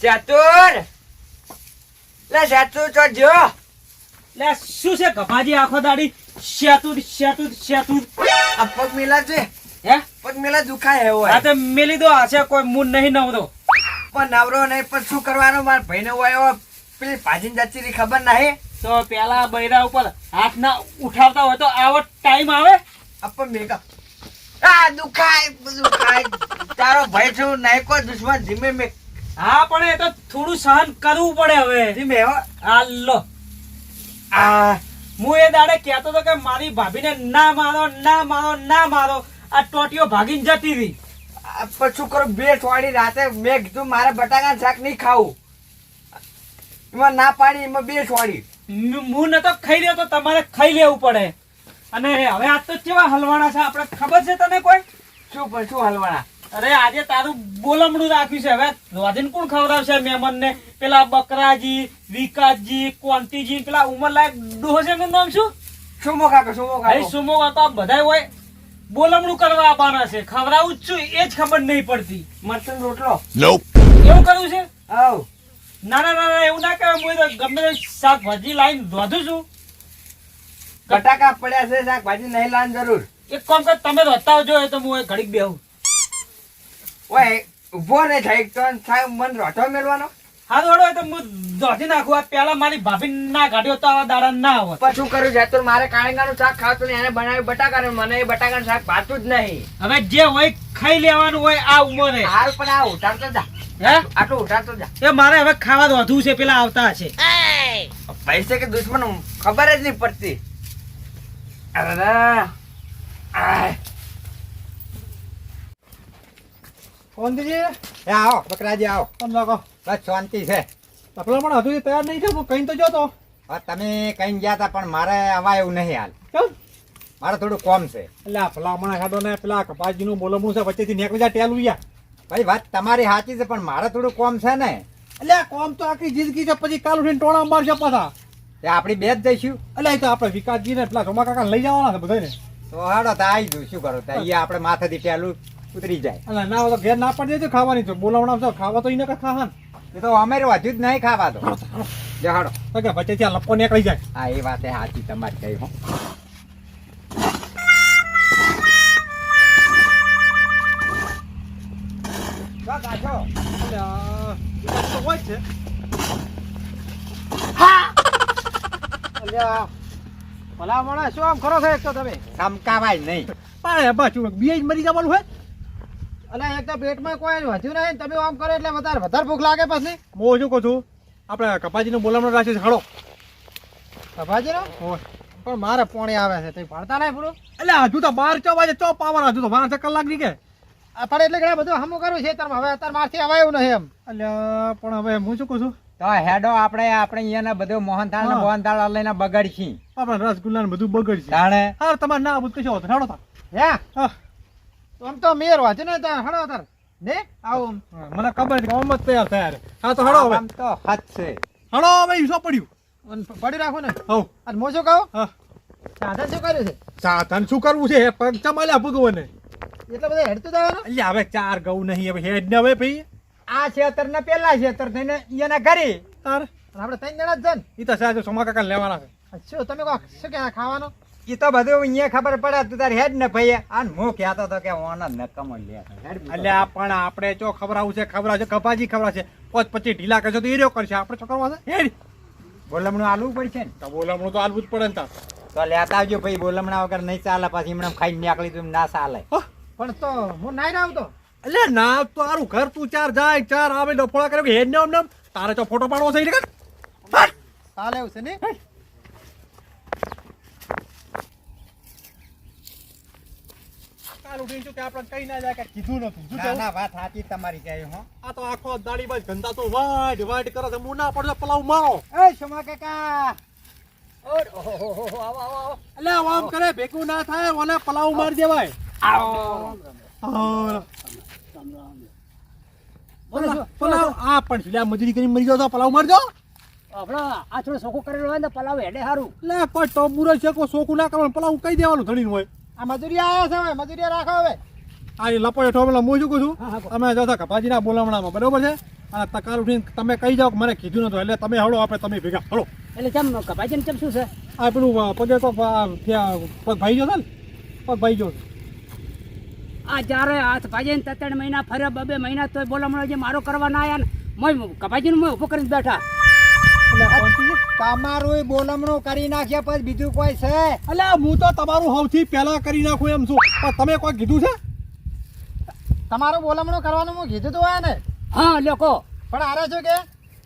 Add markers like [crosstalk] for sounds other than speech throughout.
ચતુર લે ચતુર તો જો. લે શું છે? કપાજી આખો દાડી શેતુર શેતુર શેતુર આ પગ મેલા છે? હે? પગ મેલા દુખાય હે આ તો મેલી દો આ કોઈ મૂન નહીં નવતો. પણ નવરો નહીં પણ શું કરવાનો? માર ભાઈને હોય એવો પેલી ભાજીન જતી રહી ખબર નહીં? તો પેલા બૈરા ઉપર હાથ ના ઉઠાવતા હોય તો આવો ટાઈમ આવે. આપણ મેકઅપ આ દુખાય દુખાય. તારો ભાઈ છું નહીં કોઈ દુશ્મન ધીમે મેં હા પણ એ તો થોડું સહન કરવું પડે હવે. ધીમે મેં આ લો. આ હું એ દાડે કહેતો હતો કે મારી ભાભીને ના મારો ના મારો ના મારો. આ ટોટીઓ ભાગીને જતી રહી. આ પણ શું કરું? બે થોડી રાતે મેં કીધું મારે બટાકા શાક નહીં ખાવું. એમાં ના પાડી એમાં બે મ- હું નતો ખાઈ રહ્યો તો તમારે ખાઈ લેવું પડે. અને હવે આજ તો કેવા હલવાણા છે? આપણે ખબર છે તને કોઈ? શું પણ શું હલવાના? અરે આજે તારું બોલમડું રાખ્યું છે. હવે રોજન કોણ ખવડાવશે મહેમાનને? પેલા બકરાજી વિકાસજી કોંતીજી પેલા ઉંમરલાયક લાયક છે એનું નામ શું? સુમો કાકો કાકો સુમો કાકા બધા હોય. બોલમણું કરવા આવવાના છે. ખવડાવું જ છું એ જ ખબર નહીં પડતી. મરચું રોટલો? એવું કરવું છે? આવ. ના ના ના ના, એવું ના કહેવાય. હું તો ગમે તે શાકભાજી લાવીને ધોધું છું. બટાકા પડ્યા છે શાકભાજી નહીં લાવવાની જરૂર. એક કામ કર તમે રોતા જો તો હું ઘડીક બેહું. ઓય ઊભો ને થઈ તો થાય મન રોટો મેળવાનો. હા દોડો તો હું ધોધી નાખું. આ પેલા મારી ભાભી ના કાઢ્યો તો આવા દાડા ના કરું મારે કાળંગાનું શાક ખાતું એને બનાવ્યું બટાકાનું મને એ બટાકાનું શાક ભાતું જ નહીં. હવે જે હોય ખાઈ લેવાનું હોય આ ઉંમરે. હાલ પણ આ ઉઠાડતો જા. હે? આટલું ઉઠાડતો જા. એ મારે હવે ખાવા વધુ છે પેલા આવતા છે પૈસે કે દુશ્મન ખબર જ નહીં પડતી. અરે કોંતીજી એ આવો બકરાજી આવો. તમે લાગો બસ શાંતિ છે. તપલા પણ હજુ તૈયાર નહીં છે હું કઈ તો જોતો હવે તમે કઈ ગયા હતા પણ મારે આવા એવું નહીં હાલ. ચાલ મારે થોડું કોમ છે. એટલે આ હમણાં ખાડો ને પેલા કપાસજીનું બોલવું છે વચ્ચેથી નીકળી જાય ટેલું ગયા. ભાઈ વાત તમારી સાચી છે પણ મારે થોડું કોમ છે ને. એટલે આ કોમ તો આખી જિંદગી છે પછી કાલ ઉઠીને ટોળા મારશે પાછા. તે આપણી બે જ જઈશું. એટલે તો આપણે વિકાસજી ને પેલા ચોમા કાકા લઈ જવાના છે બધાને તો હાડો તો આવી જઉં શું કરો તો અહીંયા આપણે માથેથી પેલું ઉતરી જાય. અને ના હોય તો ઘેર ના પડી દેજો ખાવાની તો. બોલાવણા છો ખાવા તો એને કા ખાહન. એ તો અમે વધુ જ નહીં ખાવા તો જહાડો તો ને કે વચ્ચેથી ત્યાં લપકો નીકળી જાય. હા એ વાત સાચી તમારી કહી હો. ભલા ભલામણા શું આમ કરો છો એક તો તમે? ધમકાવાય નહીં. પણ બસ બે જ મરી જવાનું હોય? અને એક તો પેટમાં કોઈ વધ્યું નહીં. તમે આમ કરો એટલે વધારે વધારે ભૂખ લાગે પછી. હું શું કહું છું? આપણે કપાજીનો બોલામણો રાખ્યું છે કપાજીનો? હોય પણ મારે પોણી આવે છે. તે ભણતા નહીં પૂરું? એટલે હજુ તો બાર ચો વાગે ચો પાવર હજુ તો બાર કલાકની કે. પણ એટલે ઘણા બધું હમું કરવું છે તાર હવે અત્યારે મારથી હવાય એવું નહીં એમ. એટલે પણ હવે હું શું કહું છું? તો હેડો આપણે આપણે અહીંયાના બધું મોહનથાળ ને. મોહનથાળ લઈને બગડશી. આપણે રસગુલ્લા ને બધું બગડશે. તાણે હા તમારે ના બધું કશું હોતું હેડો તા હે હા. આમ તો મેર વાંચે ને તાર હણો તાર. ને? આવો. મને ખબર છે જ તૈયાર થયા હા તો હણો હવે. આમ તો હાથ છે. હણો ભાઈ શું પડ્યું. પડી રાખો ને. હવ. અને હું શું કહું હા. સાધન શું કર્યું છે? સાધન શું કરવું છે? પગ ચમાલ્યા ભગવાને. એટલે બધા હેડતું જવાનું? એટલે હવે ચાર ગૌ નહીં હવે હેડ ને હવે ભાઈ આ છેતર ને પેલા છેતર થઈને એના ઘરે. તાર. આપણે ત્રણ જણા જ છે એ તો સાહેબ સોમા કાકા લેવાના છે. શું તમે કહો શું કે ખાવાનું? એ તો બધું અહીંયા ખબર પડે તું તારે હેડ ને ભાઈ અને હું કહેતો હતો કે ઓન જ નકમ લે એટલે પણ આપણે જો ખબર છે ખબર આવશે કપાજી ખબર છે પોચ પછી ઢીલા કરશે તો એ રહ્યો કરશે. આપણે છોકરો છે? હેડ. બોલમણું આલવું પડશે ને? તો બોલમણું તો આલવું જ પડે ને તાર. તો લેતા આવજો ભાઈ બોલમણા વગર નહીં ચાલે પછી હમણાં ખાઈને નીકળી તું ના ચાલે. પણ તો હું ના આવતો. એટલે ના તારું ઘર તું ચાર જાય ચાર આવે ડફોળા કરે હેડ ને આમ તારે તો ફોટો પાડવો છે ચાલે એવું છે ને? કાલ ઉઠીને છું કે આપણે કઈ ના જાય કે કીધું નતું શું ના? ના વાત સાચી તમારી કહે હો. આ તો આખો દાડી બાજ ધંધા તો વાડ વાડ કરે છે. મુના પડે તો પલાવ મારો. એ શમા કાકા. એટલે આમ કરે ભેગું ના થાય ઓને પલાવ મારી દેવાય. પલાવ- આ પણ છે, મજૂરી કરીને મરી તો પલાવ મારજો. આપણા આ થોડો સોખો કરેલો હોય ને પલાવ હેડે સારું લે કોઈ ટોબુરો છે કોઈ સોકું ના કરવાનું પલાવ કઈ દેવાનું ધણી હોય. આ મજૂરી આયા છે હવે મજૂરી રાખો હવે. આ લપોડે ઠોબલા હું શું કહું છું? અમે જતા કપાજીના બોલામણામાં બરોબર છે? અને તકાર ઉઠીને તમે કહી જાઓ કે મને કીધું નતું એટલે તમે હળો આપણે તમે ભેગા હળો. એટલે કેમ કપાજીને કેમ શું છે? આ પેલું પગે તો પગ ભાઈ જો છે ને? પગ ભાઈ જો આ જ્યારે હાથ ભાજીને ને ત્રણ મહિના ફર્યા બબે મહિના તોય બોલામણો જે મારો કરવા ના આયા ને મોય કપાજીનું મોય ઊભો કરીને બેઠા. એટલે. તમારું બોલમણું કરી નાખ્યા પછી બીજું કોઈ છે? અલ્યા હું તો તમારું સૌથી પહેલા કરી નાખું એમ છું. પણ તમે કોઈ કીધું છે? તમારું બોલમણું કરવાનું હું કીધું તો હોય ને હા લોકો પણ આરે છો કે?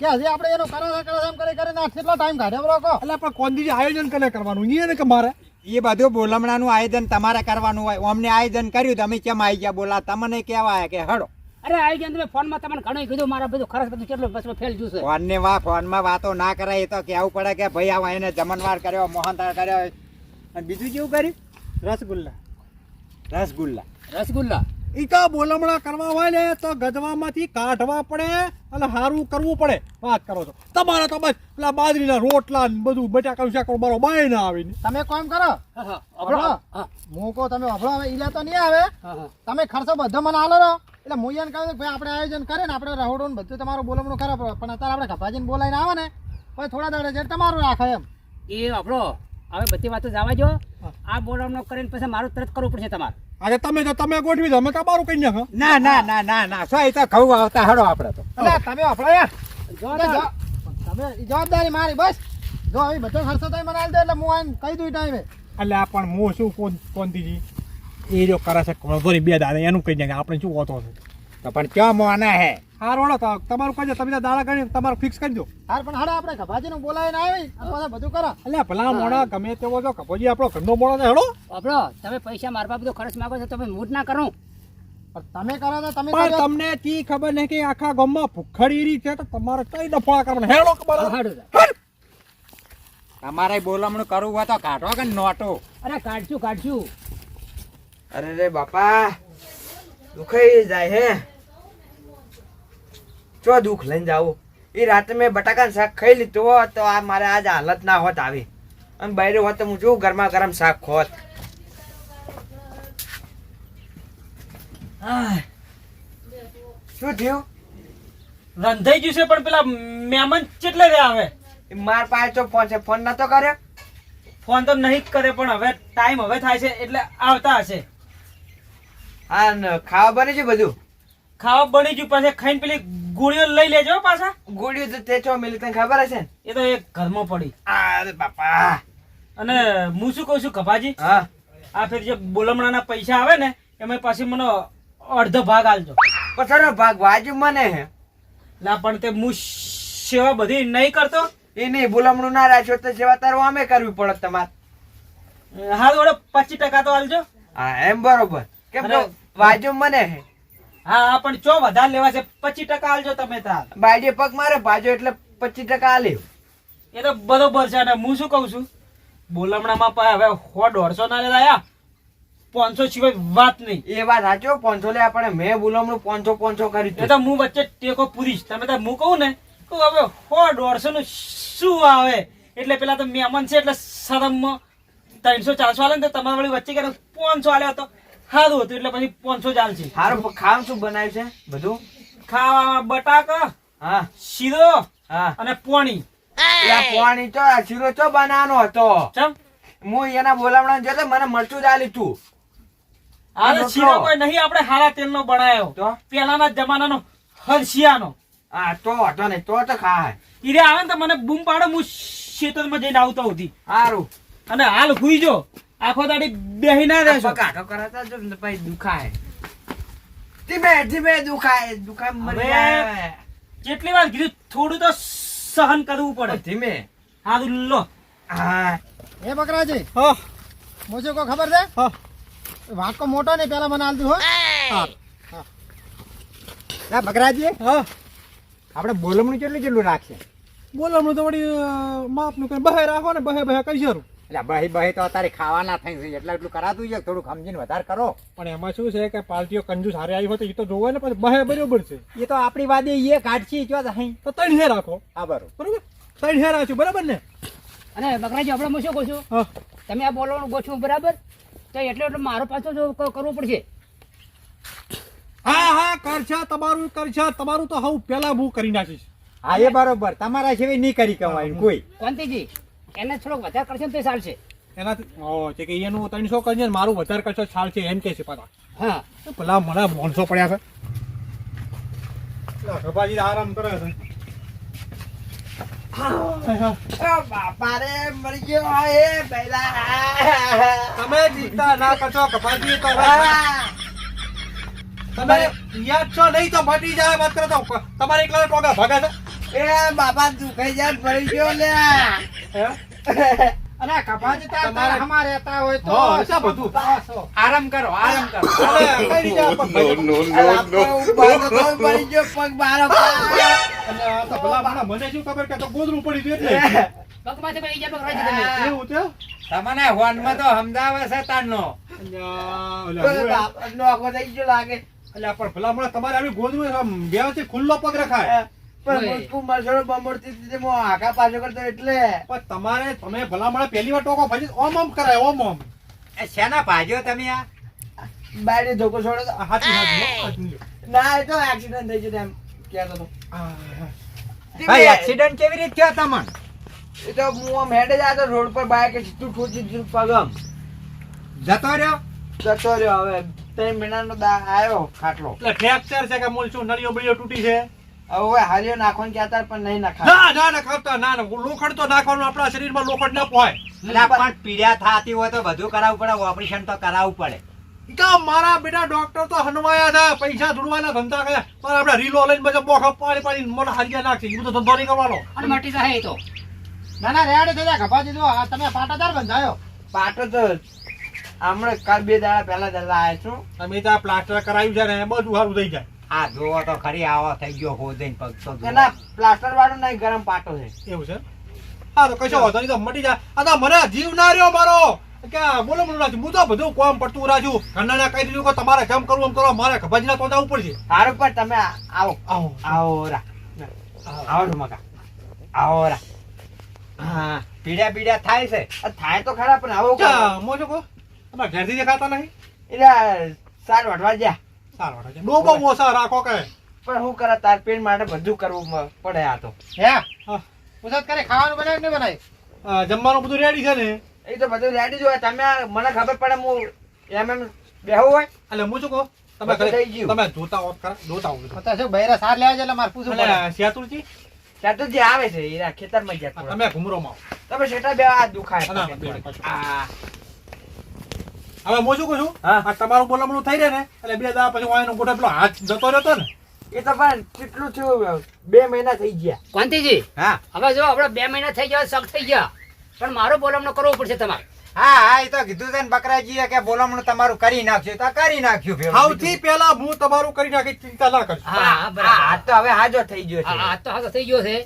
કે હજી આપણે એનું કરો કરો એમ કરી કરીને કેટલો ટાઈમ કાઢ્યો લોકો એટલે પણ કોંદીજી આયોજન કરે કરવાનું? એ ને કે મારે? એ બધું બોલમણાનું આયોજન તમારે કરવાનું હોય. અમને આયોજન કર્યું તમે કેમ આવી ગયા બોલા? તમને કહેવાય કે હડો. અરે આવી ગયા તમે ફોનમાં તમને ઘણું કીધું મારા બધું ખરસ બધું કેટલું બસ ફેલ છે ફોન ને વા ફોનમાં વાતો ના કરાય એ તો કેવું પડે કે ભાઈ આવા એને જમણવાર કર્યો મોહનથાળ કર્યો. અને બીજું કેવું કર્યું? રસગુલ્લા. રસગુલ્લા. રસગુલ્લા? ઈ તો બોલમણા કરવા હોય ને તો ગજવામાંથી કાઢવા પડે અને સારું કરવું પડે. વાત કરો છો. તમારે તો બસ પેલા બાજરીના રોટલા ને બધું બટાકાનું શાક મારો બાય ના આવે તમે કોમ કરો? હા હા. અભળો. કહું તમે અભળો. હવે ઈલા તો નહીં આવે. હા હા. તમે ખર્ચો બધો મને આલો રહો. એટલે હું કહ્યું કહું ભાઈ આપણે આયોજન કરે ને આપણે રહોડો ને બધું તમારું બોલમણું ખરાબ પણ અત્યારે આપણે કપાજીને બોલાવીને આવે ને પછી થોડા દાડે છે તમારું રાખે એમ. એ આપણો હવે બધી વાતો જવા જો આ બોલામણો કરીને પછી મારું તરત કરવું પડશે તમારે. આજે તમે તો તમે ગોઠવી દો અમે તમારું કઈ નાખો? ના ના ના ના ના શું એ તો ખવું આવતા હડો આપણે તો. તમે આપણે યાર. તમે જવાબદારી મારી બસ. જો હવે બધો ખર્ચો તમે મને આલી દો એટલે હું આઈને કહી દઉં ટાઈમે. એટલે આ પણ હું શું કોન કોંતીજી એ જો કરે છે. કોણ બે દાદા એનું કહી દે આપણે શું હોતો છે. તો પણ ક્યાં મોના હે? હાર રોડો તો તમારું કહી દો તમે દાડા કરી તમારું ફિક્સ કરી દો. હાર પણ હાડા આપણે કપાજીને બોલાવીને આવી. અને બધું કરો. એટલે ભલા મોડા ગમે તેવો જો કપોજી આપણો ઘરનો મોડો છે હેડો. આપણો તમે પૈસા મારવા બધો ખર્ચ માંગો છો તમે મૂડ ના કરું. પણ તમે કરો તો તમે પણ તમને તી ખબર નહીં કે આખા ગામમાં ભૂખડી છે તો તમારે કઈ ડફોળા કરવાના? હેડો ખબર તમારે બોલમણું કરવું હોય તો કાઢો કે નોટો અરે કાઢશું કાઢશું. અરે રે બાપા દુખાઈ જાય હે. ચો દુઃખ લઈને જાવું એ રાતે મેં બટાકાનું શાક ખાઈ લીધું હોત તો આ મારે આજ હાલત ના હોત આવી. અને બહાર હોત તો હું જોઉં ગરમા ગરમ શાક ખોત. શું થયું? રંધાઈ ગયું છે પણ પેલા મહેમાન કેટલે રે આવે માર પાસે તો ફોન છે. ફોન નતો કર્યો? ફોન તો નહીં જ કરે પણ હવે ટાઈમ હવે થાય છે એટલે આવતા હશે. હા ખાવા બની છે બધું? ખાવા બની ગયું પછી ખાઈને પેલી ગોળીઓ લઈ લેજો પાછા. ગોળીઓ તો તે છો મિલી તને ખબર હશે એ તો એક ઘરમાં પડી. અરે બાપા. અને હું શું કહું છું કપાજી હા. આ ફેર જે બોલમણાના પૈસા આવે ને એમાં પાછી મને અડધો ભાગ આલજો. પથારો ભાગ વાજુ મને હે. ના પણ તે હું સેવા બધી નહીં કરતો. એ નહીં બોલમણું ના રાખ્યો તો સેવા તારું અમે કરવી પડે તમારે. હા વડે પચીસ ટકા તો આલજો. હા એમ બરોબર. કેમ વાજુ મને હે. હા પણ ચો વધારે લેવા છે? પચીસ ટકા આલજો તમે તાર. બાજે પગ મારે બાજો એટલે પચીસ ટકા આલે. એ તો બરોબર છે અને હું શું કહું છું? બોલમણામાં પણ હવે સો દોઢસો ના લેતા પાંચસો સિવાય વાત નહીં. એ વાત સાચો પાંચસો લે આપણે. મેં બોલમણું પોંચો પોંચો કરી એ તો હું વચ્ચે ટેકો પૂરીશ તમે તો હું કહું ને તો હવે સો દોઢસો નું શું આવે? એટલે પેલા તો મહેમાન છે એટલે શરમમાં ત્રણસો ચારસો આલે ને તમારા વળી વચ્ચે ક્યારે પાંચસો આલ્યો તો સારું હતું એટલે પછી પાંચસો જ છે હારું ખાવાનું શું બનાવ્યું છે બધું? ખાવામાં બટાકા હા. શીરો હા. અને પોણી. પોણી તો શીરો તો બનાવવાનો હતો? ચમ? હું એના બોલાવણા જતો મને મરચું જ આલી તું. આ શીરો કોઈ નહીં આપણે હારા તેલનો બનાવ્યો તો? પહેલાના જમાનાનો હરશિયાનો. હા તો હતો ને તો તો ખાય. ઈરે આવે ને તો મને બૂમ પાડો હું ખેતરમાં જઈને આવતો હતી હારું. અને હાલ હુઈ જો. આખો દાડી બેહી ના રહેશો. કાઠો કરાતા જો ને પછી દુખાય. ધીમે ધીમે દુખાય દુખાય મરી જાય. કેટલી વાર કીધું થોડું તો સહન કરવું પડે. ધીમે. હા લો. હા. એ બકરાજી હો. મુજે કો ખબર છે? હો. વાંકો મોટો નહીં પેલા મને આલતું હો. ના બકરાજી હો. આપણે બોલમણું કેટલું કેટલું રાખશે બોલમણું તો વળી માપનું કઈ બહે રાખો ને બહે બહે કઈ સારું એટલે બહી બહી તો અત્યારે ખાવાના થઈ છે. એટલે એટલું કરાતું છે થોડુંક સમજીને વધારે કરો. પણ એમાં શું છે કે પાર્ટીઓ કંજૂસ હારે આવી હોય તો એ તો જોવે ને પણ બહે બરોબર છે. એ તો આપણી વાદે એ કાઢશી જો અહીં. તો ત્રણ હે રાખો. હા બરોબર. બરોબર? ત્રણ હે રાખ્યું બરાબર ને? અને બકરાજી આપણે હું શું કહું છું? હા. તમે આ બોલવાનું ગોઠવું બરાબર? તો એટલે એટલે મારો પાછો કરવો કરવું પડશે. હા હા કરશે તમારું કરશે. તમારું તો હું પેલા હું કરી નાખીશ. હા એ બરોબર. તમારા સિવાય નહીં કરી કમાય કોઈ. કોંતીજી એને થોડોક વધારે કરશે ને તો ચાલશે. એનાથી ઓ છે કે એનું ત્રણસો કરશે ને મારું વધારે કરશો ચાલશે એમ કે છે પાછા. હા. ભલા મને માણસો પડ્યા છે. ગભાજી આરામ કરે છે. ઓ બાપા રે મરી ગયો એ પહેલા. તમે ચિંતા ના કરશો ગભાજી તો તમે યાદ છો નહીં તો મટી જાય વાત કરો તો. તમારે એકલા ટોગા ભાગે છે. એ બાપા દુખાઈ જાય ભરી ગયો લે. [laughs] અરે અને જતા તાર તમારે- હમા રહેતા હોય તો હા, બધું. આરામ કરો આરામ કરો. કઈ રીતે નો નો નો મરી ગયો પગ [laughs] મારો અને તો ભલા મને મને શું ખબર કે તો ગોદરું પડી ગયું એટલે. [laughs] તમે એવું તમને હોનમાં તો સમજાવે છે તારનો. અલ્યા, અલ્યા, હું- થઈ ગયો લાગે. અલ્યા, પણ ભલા મને તમારે આવી ગોદરું વ્યવસ્થિત ખુલ્લો પગ રખાય. તે તમારે તમે ભલા મને પહેલી વાર ટોકો ભાજી ઓમ ઓમ કરાય ઓમ ઓમ. એ શેના ભાજ્યો તમે આ? ધોકો છોડો તો. હાચી. ના એ તો એક્સિડન્ટ થઈ ગયો એમ કહેતો તો. ભાઈ એક્સિડન્ટ કેવી રીતે થયો તમને? એ તો હું આમ હેડે જ હતો રોડ પર બાઈક સીધું ઠોચી દીધું પગમ જતો રહ્યો? જતો રહ્યો. હવે ત્રણ મહિનાનો દા આવ્યો ખાટલો. એટલે ફ્રેક્ચર છે કે મૂળ શું? નળીઓ બળીઓ તૂટી છે? હવે હારીઓ નાખવાનું કહેતા પણ નહીં નાખા ના ના ના ના ના લોખંડ તો નાખવાનું આપણા શરીરમાં લોખંડ ના એટલે પણ પીડા થતી હોય તો બધું કરાવવું પડે ઓપરેશન તો કરાવવું પડે. તો મારા બેટા ડોક્ટર તો હનવાયા હતા પૈસા જોડવાના ધંધા કરે પણ આપણે રીલો લઈને બધા બોખો પાડી પાડી હારિયા નાખશે બધો ધંધો નહીં કરવાનો. અને મટી જાય એ તો. ના ના રેડ થઈ જાય આ તમે પાટાદાર બંધાયો. પાટો તો હમણાં કાલ બે દાડા પહેલા આવ્યા છું. ત્યાં પ્લાસ્ટર કરાવ્યું છે ને બધું સારું થઈ જાય. આ જોવો તો ખરી આવો થઈ ગયો હોદઈને પગ તો જુઓ. પ્લાસ્ટર વાળો નહીં ગરમ પાટો છે. એવું છે? હા તો કશો વાંધો નહીં તો મટી જાય આ તો મને જીવ ના રહ્યો મારો. કે બોલો બોલો રાજુ હું તો બધું કોમ પડતું રાજુ ઘરના કહી દીધું કે તમારે કેમ કરવું એમ કરો મારે ખબાજીના તો જવું પડશે સારું પણ તમે આવો. આવો. આવો રા. આવો ઢુમકા. આવો રા. હા પીડ્યા પીડ્યા થાય છે. થાય તો ખરા પણ આવો મોજો મો છો કો. તમારા ઘેરથી દેખાતા નહીં? એટલે સાર વાટવા જ્યાં. ડોબો મોસા રાખો કે. પણ શું કરે તાર પેટ માટે બધું કરવું પડે આ તો. હે? હા. કરે ખાવાનું બનાવ્યું કે નહીં જમવાનું બધું રેડી છે ને? એ તો બધું રેડી જ હોય. તમે મને ખબર પડે હું એમ એમ બેહું હોય. એટલે હું શું કહું? તમે ગયું. તમે જોતા જોતા બૈરા સાર લેવા છે એટલે મારે પડે એટલે શેતુરજી ત્યાં જે આવે છે એના ખેતરમાં જાય તમે ઘુમરોમાં તમે સેટા બે આ દુખાય પાછું. આ. હવે હું શું કહું છું? હા. આ તમારું બોલામણું થઈ રહે ને એટલે બે દાડા પછી વાયનો ગોઠે પેલો હાથ જતો રહ્યો ને. એ તો પણ કેટલું થયું બે મહિના થઈ ગયા. કોંતીજી હા. હવે જો આપણે બે મહિના થઈ ગયા શક થઈ ગયા. પણ મારો બોલામણો કરવો પડશે તમારે. હા હા એ તો કીધું છે ને બકરાજીએ કે બોલામણું તમારું કરી નાખ્યું તો કરી નાખ્યું. સૌથી પહેલા હું તમારું કરી નાખી ચિંતા ના કરશો. હા હા હાથ તો હવે હાજો થઈ ગયો છે. હા તો હાજો થઈ ગયો છે.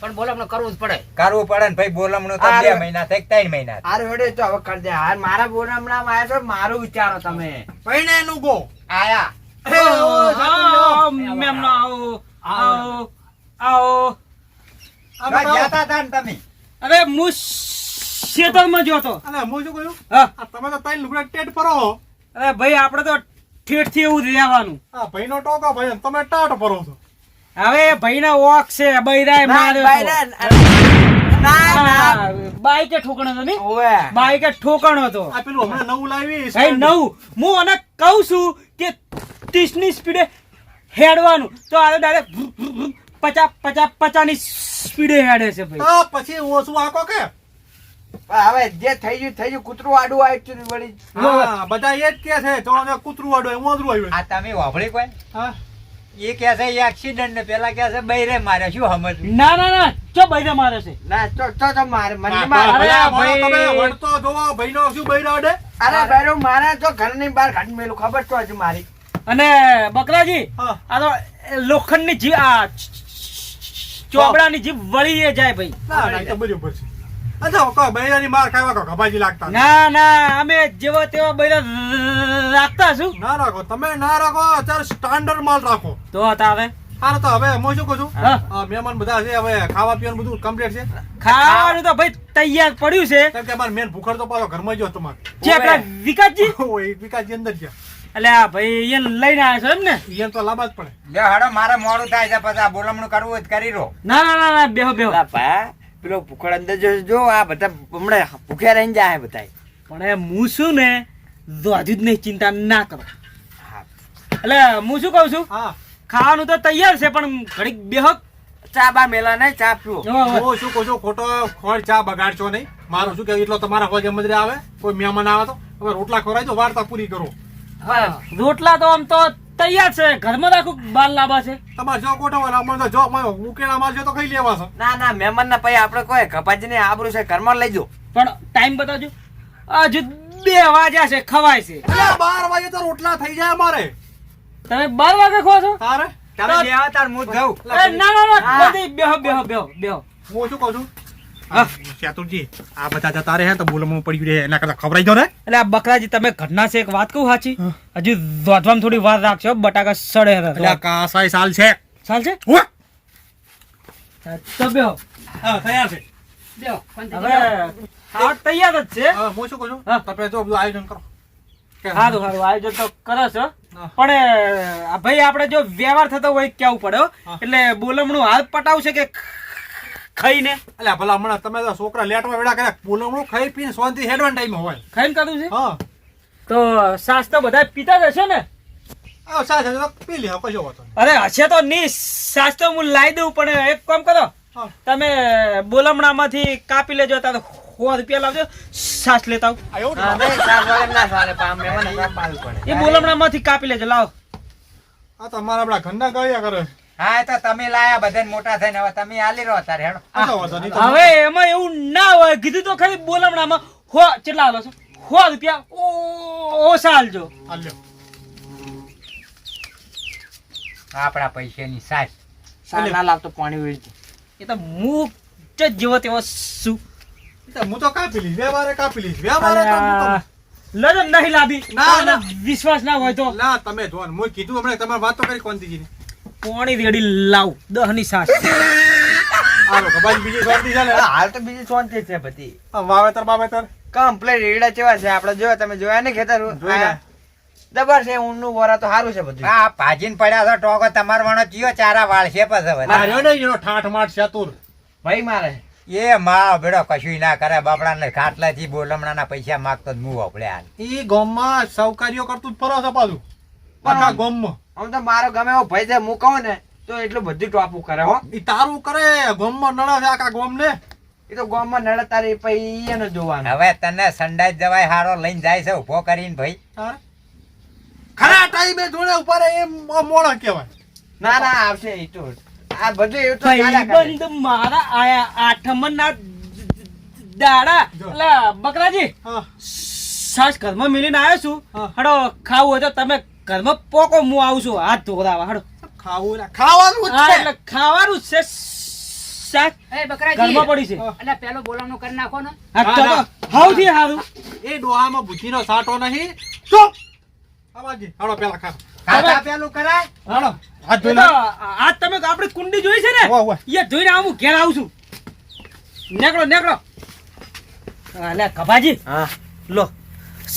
પણ બોલામણો કરવું જ પડે. કરવું પડે ને ભાઈ બોલામણું તો બે મહિના થાય ત્રણ મહિના. હાર વેડે તો હવે કરી દે. હાર મારા બોરામણામાં આવ્યા છો મારું વિચારો તમે. પૈણે એનું ગો. આયા. હે, મેમનો આવો, આવો, આવો. આ બસ હતા ને તમે? અરે હું શેતરમાં હતો. અલે, હું શું કહ્યું? હા. તમે તો ત્રણ લુગડા ટેટ પરો અરે ભાઈ આપણે તો ઠેઠથી એવું જ રહેવાનું. ભાઈ નો ટોકો ભાઈ તમે ટાટ પરો છો. હવે ભાઈના ઓક છે માર્યો ના, ના, ના. બાઈકે ઠોકણો હતો નહીં બાઈકે ઠોકણો હતો. આ પેલું હમણાં નવું લાવી ભાઈ નવ. હું અને કહું છું કે ત્રીસની સ્પીડે હેડવાનું. તો આ ડાયરેક્ટ પચાસ પચાસની સ્પીડે હેડે છે ભાઈ. પછી ઓછું આકો કે? હવે જે થઈ ગયું થઈ ગયું કૂતરું આડું આવ્યું વળી. બધા એ જ કે છે તો કૂતરું આડું આવ્યું આ તમે વાપરી કોઈ? હા. એ કે છે એક્સિડન્ટ ને પેલા કે છે બૈરે મારે શું સમજ ના ના ના ચો બૈરે મારે છે? ના ચો ચો તો મારે મને મારે. ભલા તમે ભાઈ. વળતો જોવો ભાઈનો શું બૈરો અડે અરે બૈરો મારા તો ઘરની બહાર ઘાટ મેલું ખબર તો જ મારી. અને બકરાજી આ તો લોખંડની જીભ આ ચોબડાની જીભ વળી એ જાય ભાઈ. ના ના તો બરાબર છે. અચ્છા બૈરાની માર ખાવા કો ગભાજી લાગતા. ના ના અમે જેવો તેવો બૈરા રાખતા છું. ના રાખો તમે ના રાખો અત્યારે સ્ટાન્ડર્ડ માલ રાખો. તો તારે હારે તો હવે હું શું કહું છું? મહેમાન બધા છે હવે ખાવા પીવાનું બધું કમ્પ્લીટ છે. ખાવાનું તો ભાઈ તૈયાર પડ્યું છે. કેમ કે મેન ભૂખર તો પાછો ઘરમાં જ તમારે જે આપણા વિકાસજી? [laughs] ઓય વિકાસજી અંદર છે એટલે આ ભાઈ એને લઈને આવ્યા છો એમ ને? એ તો લાંબા જ પડે. બે હાડો મારે મોડું થાય છે પછી આ બોલમણું કરવું જ કરી રહ્યો ના ના ના ના બેહો બેહો. ભા પેલો ભૂખડ અંદર જો જો આ બધા હમણાં ભૂખ્યા રહીને જાય બધા પણ એ હું શું ને હજુ જ નહીં ચિંતા ના કરો. હા. એટલે હું શું કહું છું? હા. ખાવાનું તો તૈયાર છે પણ ઘડીક બેહક ચા બા મેલા નહીં ચા પીવો હું શું કહું છું ખોટો ખોળ ચા બગાડશો નહીં. મારું શું કે એટલો તમારા હોજ મજરે આવે કોઈ મહેમાન આવે તો હવે રોટલા ખોરાય દો વાર્તા પૂરી કરો. હા, રોટલા તો આમ તો તૈયાર છે. ઘરમાં રાખું બાલ લાંબા છે? તમારે જો કોઠો હોય અમને તો જો મને માલ છે તો ખાઈ લેવા છે ના ના મહેમાન ના પછી આપણે કોઈ કપાજી ને આબરું છે ઘરમાં લઈ જો. પણ ટાઈમ બતાવજો. હજુ બે વાગ્યા છે ખવાય છે. બાર વાગે તો રોટલા થઈ જાય અમારે. તમે બાર વાગે ખો છો? તારે? તારે બે તાર હું જ ના ના ના બેહો બેહો બેહો બેહો. હું શું કહું છું? હા. આ બધા જતા રહે તો બોલમણું પડ્યું રહે એના કરતા ખવડાવી દો ને. એટલે આ બકરાજી તમે ઘટના છે એક વાત કહું સાચી? હજુ દોધવામાં થોડી વાર રાખશો બટાકા સડે એટલે કાસાઈ સાલ છે. ચાલ છે? તો બેહો. હા તૈયાર છે. બેહો, હવે બેહો. તૈયાર જ છે. હા, હું શું કહું છું? તમે જો બધું આયોજન કરો. સારું સારું આયોજન તો કરે છે. પણ ભાઈ આપણે જો વ્યવહાર થતો હોય કેવું પડે. એટલે બોલમણું હાલ પટાવશે કે ખાઈને? એટલે ભલા હમણાં તમે તો છોકરા લેટમાં વેડા કર્યા. બોલમણું ખાઈ પીને શાંતિ હેડવાન ટાઈમ હોય. ખાઈને કાઢું છે? હા. તો સાસ તો બધા પીતા જ હશે ને? આવ સાસ છે તો પી લે કશો વાતો અરે હશે તો ની સાસ તો હું લાવી દઉં પણ એક કામ કરો. તમે બોલમણામાંથી કાપી લેજો તાર સો રૂપિયા લાવજો સાસ લેતા એ બોલમણામાંથી કાપી લેજો લાવ. આ તો અમારા આપણા ઘરના ગળ્યા કરે હા એ તો તમે લાયા બધાને મોટા થઈને. હવે તમે આલી રહો તારે હેડો. હવે એમાં એવું ના હોય. કીધું તો ખરી બોલમણામાં હો કેટલા આલો છો? સો રૂપિયા? ઓ ઓછા આલજો આપણા પૈસાની સાચ ચા ના લાવતો પાણી વેચજો એ તો હું જ જેવો તેવો શું હું તો કાપી લઈશ વ્યવહારે કાપી લઈશ. વ્યવહારે તો હું નહીં લાવી ના, ના. વિશ્વાસ ના હોય તો. ના તમે જો હું કીધું હમણાં તમારે વાત તો કરી કોંતીજીની પોણી રેડી લાવ. દહની સાસ બીજી શાંતિ છે ને? હા, હાલ તો બીજી શાંતિ છે બધી. વાવેતર બાવેતર? કમ્પ્લેટ રેડા ચેવા છે આપણે. જોયા તમે જોયા ને ખેતર? જોયા. આ છે ઊનનું વરા તો સારું છે બધું. આ ભાજીને પડ્યા છો ટોકો. તમારો વણો ચિયો ચારા વાળ છે પછી રહ્યો ને એનો ઠાઠ માઠ શેતુર ભાઈ મારે. એ માં બેડો કશું ના કરે. બાપડાને ખાટલાથી બોલમણાના પૈસા માગતો જ મું વાપડે હાલ. ઈ ગામમાં સૌકાર્યો કરતું જ ફરો છે પાછું. આખા ગોમમાં. આમ તો મારો ગમે એવો ભાઈ છે હું કહું ને તો એટલું બધું ટોપું કરે હો. ઈ તારું કરે ગોમમાં નળ છે આખા ગામને. એ તો ગોમમાં નળ તારી પછી એને જોવાનું. હવે તને સંડાસ જવાય હારો લઈને જાય છે ઊભો કરીને ભાઈ. ખરા ટાઈમે જોડે ઉપર એ મોણા કહેવાય. ના ના આવશે એ તો. આ બધું એ તો બંધ મારા આયા આઠમના દાડા. એટલે બકરાજી હા. સાસ ઘરમાં મિલીને આવ્યો છું. હડો ખાવું હોય તો તમે ઘરમાં પોકો હું આવું છું. હાથ ધોરાવા હડો. ખાવું ખાવાનું હા છે. એટલે ખાવાનું છે શાક. એ બકરાજી. ઘરમાં પડી છે. એટલે પેલો બોલાવવાનું કરી નાખો ને. હા તો ના, ના. સૌથી સારું. એ ડોહામાં બુદ્ધિનો સાટો નહીં. ચૂપ આવાજી. હાલો પેલા ખા. ખાતા પેલું કરાય? હાલો હાથ ધોઈ તો આ તમે આપણે કુંડી જોઈ છે ને. એ જોઈને આવું ઘેર આવું છું. નેકળો નીકળો. અલ્યા કભાજી હા લો.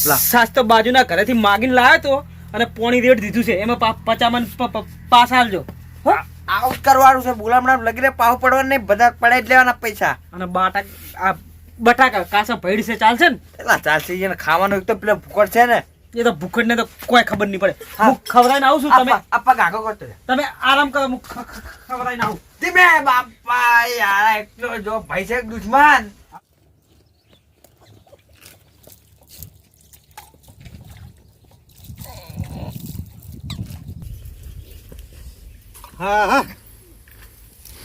લા. સાસ તો બાજુના ઘરેથી માગીને લાવ્યો તો. અને પોણી રેટ દીધું છે. એમાં પા- પચામણ પ- પ- પાસ આલજો આઉટ કરવાનું છે. બોલામણા લગીને પાવ પડવાનું નહીં બધા પડાઈ જ લેવાના પૈસા. અને બાટા આ બટાકા કાસા ભેડ છે ચાલશે ને? પેલા ચાલશે એને ખાવાનું એક તો પેલો ભૂકડ છે ને. એ તો ભૂખડ ને તો કોઈ ખબર નહીં પડે. હા. ખવડાવીને આવું છું તમે? આપા ગાગો કરતો તમે આરામ કરો હું ખવડાવીને આવું. ધીમે બાપા યાર એટલો જો ભાઈ છે દુશ્મન. હા હા.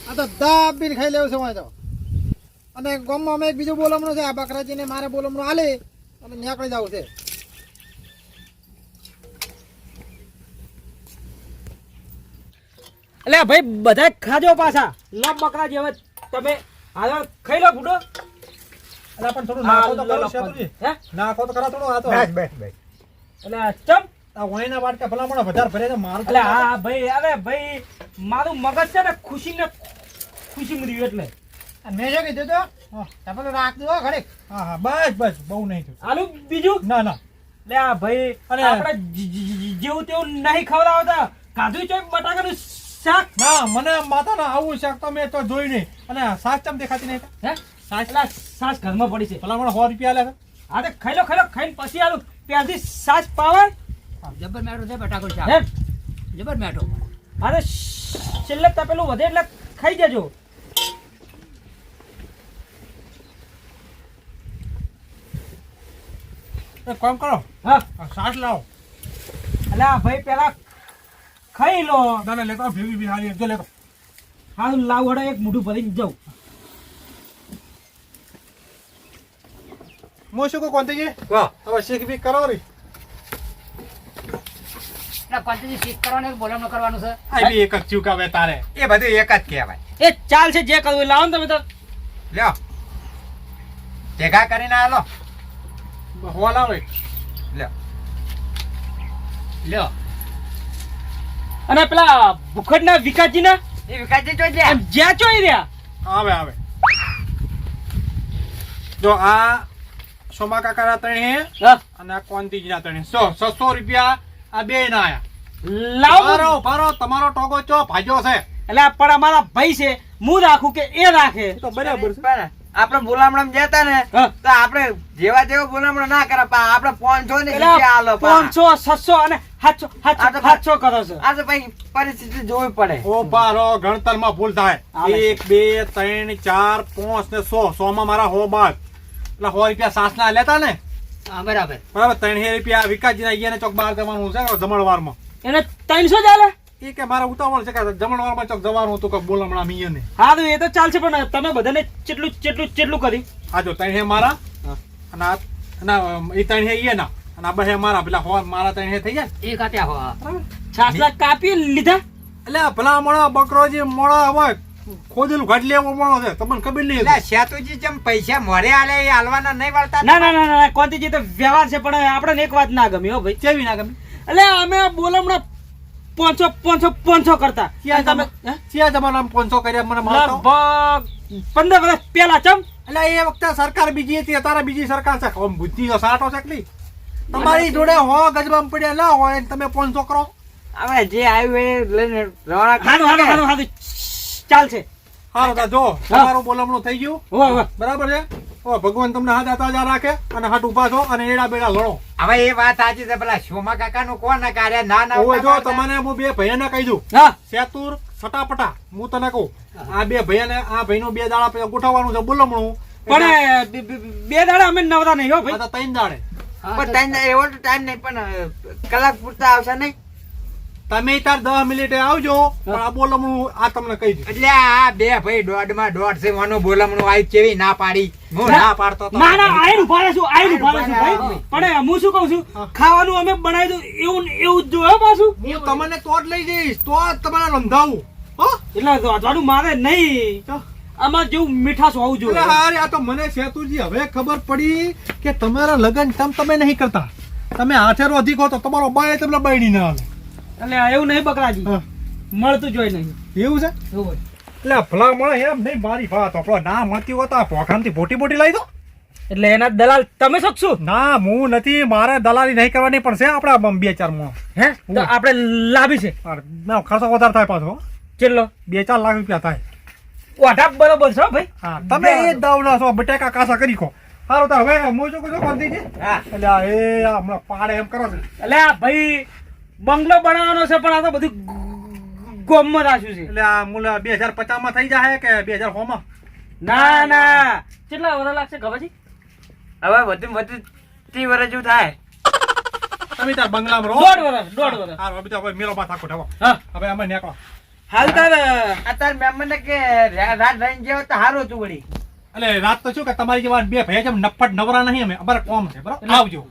આ તો દાબીને ખાઈ લેવું છે વાંચો અને ગામમાં અમે એક બીજું બોલમણું છે આ બકરાજીને મારે બોલમણું હાલે અને નીકળી જવું છે. એટલે ભાઈ બધા ખાજો પાછા. લો બકરા જેવા તમે હાલો ખાઈ લો ફૂટો. અલા પણ થોડું નાખો તો કરો હે? નાખો તો કરો થોડું આ તો. બસ બસ બસ. એટલે ચમ. આ વાણીના વાટકા ભલામણ વધારે ભરે છે મારું એટલે હા ભાઈ અરે ભાઈ મારું મગજ છે ને ખુશી ને ખુશી મળી એટલે. મેં કીધું તો? તમે રાખ દો ઘડીક. હા હા. બસ બસ બહુ નહીં થયું. આલુ બીજું? ના ના. લે આ ભાઈ આપણે જેવું તેવું નહીં ખવડાવતા કાધું ચોય બટાકાનું શાક? ના મને માતાના આવું શાક તો મેં તો જોઈ નહીં. અને શાક ચમ દેખાતી નહીં? હે? સાચલા સાસ ઘરમાં પડી છે. ભલા મને સો રૂપિયા લે હા તો ખાઈ લો ખાઈ લો ખાઈને પછી આલુ. ત્યાંથી સાસ પાવે જબર મેઠો છે બટાકો શાક. જબર મેઠો. અરે છેલ્લે તપેલું વધે એટલે ખાઈ જજો. એક કામ કરો. હા. સાસ લાવો. અલા ભાઈ પેલા ખાઈ લો. તને લેતો ભેગી બી હારી જો લેતો. હા લાવ વડે એક મોઢું ભરીને જાઉં. હું શું કહું કોંતીજી કહો હવે શીખ બી કરો રી કોન્ટેજી શીખ કરવાનું કે કરવાનું છે. આ બી એક જ ચૂકાવે તારે. એ બધું એક જ કહેવાય. એ ચાલશે જે કરવું લાવો ને તમે તો. લ્યો. ભેગા કરીને આલો હો લ્યો. લ્યો. અને પેલા ભૂખડના વિકાસજીના? એ વિકાસજી જોઈ લે જ્યાં ચોઈ રહ્યા? આવે આવે. જો આ સોમા કાકાના ત્રણે અને આ કોંતીજીના ત્રણે સો છસો રૂપિયા આ બે ના આયા. લાવો. ભારો તમારો ટોગો ચો ભાજ્યો છે. એટલે પણ અમારા ભાઈ છે. હું રાખું કે એ રાખે? તો બરાબર છે. આપણે બોલામણામાં જતા ને. તો આપણે જેવા તેવા બોલામણા ના કરે પણ આપણે પાંચસો ને આલો પાંચસો છસો અને સાતસો સાતસો કરો છો. આ તો પછી પરિસ્થિતિ જોવી પડે. ઓ ભારો ગણતરમાં ભૂલ થાય. એક બે ત્રણ ચાર પાંચ ને સો. સો માં મારા હો બાદ. એટલે સો રૂપિયા સાસ ના લેતા ને? બરાબર. બરાબર ત્રણ રૂપિયા વિકાસજી ના ચોક બહાર જવાનું છે જમણવારમાં. એને ત્રણસો ચાલે એ કે મારા ઉતાવળ છે કે જમણવારમાં ચોક જવાનું હતું કે બોલમણા મિયને હા તો એ તો ચાલશે પણ તમે બધાને કેટલું કેટલું કેટલું કરી. આ જો ત્રણ હે. મારા અને ના એ ત્રણ હે ઈ ના અને આ બે હે મારા પેલા હો મારા ત્રણ હે થઈ ગયા એ કાપ્યા હો હા. છાસલા કાપી લીધા? એટલે ભલા મોણા બકરો જે મોણા હોય ખોદેલું ઘાટ લેવો મોણો છે. તમને ખબર નહીં એટલે. સેતુજી જેમ પૈસા મોરે આલે એ હાલવાના નહીં વળતા ના ના ના ના કોંતીજી તો વ્યવહાર છે પણ આપણે એક વાત ના ગમી હો ભાઈ કેવી ના ગમે? એટલે અમે બોલમણા પોંચો પોંચો પોંચો કરતા. ક્યાં તમે ક્યાં જમાનામાં પોંચો કર્યા મને? લગભગ પંદર વર્ષ પેલા ચમ? એટલે એ વખતે સરકાર બીજી હતી અત્યારે બીજી સરકાર છે. આમ બુદ્ધિ સાટો છે એટલી તમારી જોડે હો ગજબામ પડ્યા ના હોય તમે પોંચો કરો. હવે જે આવ્યું એ લઈને રવાના હારું હારું હારું. ચાલશે. હા દાદા જો તમારું બોલમણું થઈ ગયું. બરાબર છે? ભગવાન તમને હાથ તાજા રાખે અને હાથ ઊભા છો અને એડા બેડા લડો. હવે એ વાત સાચી છે પેલા શોમા કાકા નું કોણ કાર્ય? ના ના ઓવે જો તમને હું બે ભાઈને કહી દઉં. હા. સેતુર સટાપટા હું તને કહું. આ બે ભાઈને આ ભાઈ નો બે દાડા પછી ગોઠવવાનું છે બોલમણું. પણ બે- દાડા અમે નવરા નહીં હો ભાઈ? ત્રણ દાડે. પણ ટાઈમ એવો તો ટાઈમ નહીં પણ કલાક પૂરતા આવશે નહીં? તમે તાર દસ મિનિટે આવજો પણ આ બોલમણું આ તમને કહી દઉં એટલે આ બે ભાઈ દોઢમાં દોઢ છે મને બોલમણું આવી કેવી ના પાડી. હું ના. પાડતો ના ના આયન ઊભા છું આયન ઊભા છું ભાઈ. પણ હું શું કહું છું? ખાવાનું અમે બનાવી દઉં એવું ને એવું જ જોયો પાછું. હું તમને તો જ લઈ જઈશ તો જ તમારે રંધાવું હો? એટલે વાંચવાનું મારે નહીં. આમાં જેવું મીઠાશ હોવું જોઈએ. અરે આ તો મને સેતુજી હવે ખબર પડી કે તમારા લગન તમ તમે નહીં કરતા. તમે હાથેરો અધિક હો તો તમારો બાય તમને બાયડી ના આવે એટલે એવું નહીં બકરાજી. મળતું જોઈ નહીં. એવું છે? એટલે ભલા મળે એમ નહીં મારી વાત. આપણો ના મળતી હોય તો આ પોખાણથી મોટી મોટી લઈ દો. એટલે એના દલાલ તમે શકશો ના હું નથી મારે દલાલી નહીં કરવાની પણ છે આપણા બે ચારમાં. હે? આપણે લાવી છે. ના ખર્ચો વધારે થાય પાછો. કેટલો બે ચાર લાખ રૂપિયા થાય. ઓઢા બરોબર છે ભાઈ. હા તમે એ દાવ ના છો બટેકા કાસા કરી કો સારું તો હવે હું શું કહું છું કોંતીજી હા. એટલે એ હમણાં પાડે એમ કરો છે. એટલે ભાઈ બંગલો બનાવવાનો છે પણ આ તો બધું ગોમમાં રાખ્યું છે. એટલે આ મુલા બે હજાર પચાસમાં થઈ જાય કે બે હજારમાં? ના ના. કેટલા વર્ષ લાગશે ખબરજી હવે વધુ વધુ ત્રી વર્ષ જેવું થાય. તમે તાર બંગલામાં રહો. દોઢ વર્ષ દોઢ વર્ષ હા હવે તો હવે હા. હવે અમે નીકળો. હાલ તાર અત્યારે મહેમાનને કે રાત રહીને જેવો તો સારું હતું વળી. એટલે રાત તો શું કે તમારી જેવા બે ભાઈ છે નફટ નવરા નહીં અમે. અમારે કોમ છે બરાબર? આવજો.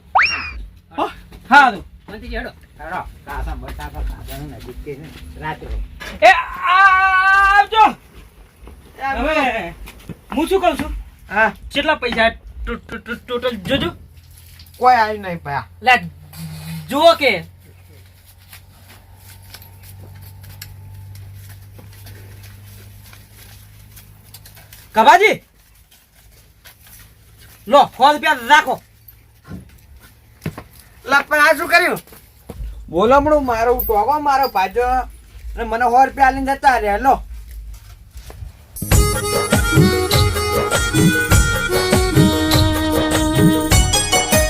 હો? હા તો હેડો હેડો, કાસા બટાકા ખાવાનું નજીક છે. ને, એ આવજો. હવે હું શું કહું છું? હા. કેટલા પૈસા ટો- ટો- ટો- ટોટલ જોજો. કોઈ આવ્યું નહીં ભયા. લે જુઓ કે. કબાજી લો સો રૂપિયા રાખો. પણ આ શું કર્યું? બોલમણું મારો ટોકો, મારો પાછો. અને મને હોર રૂપિયા લઈને જતા રે લો.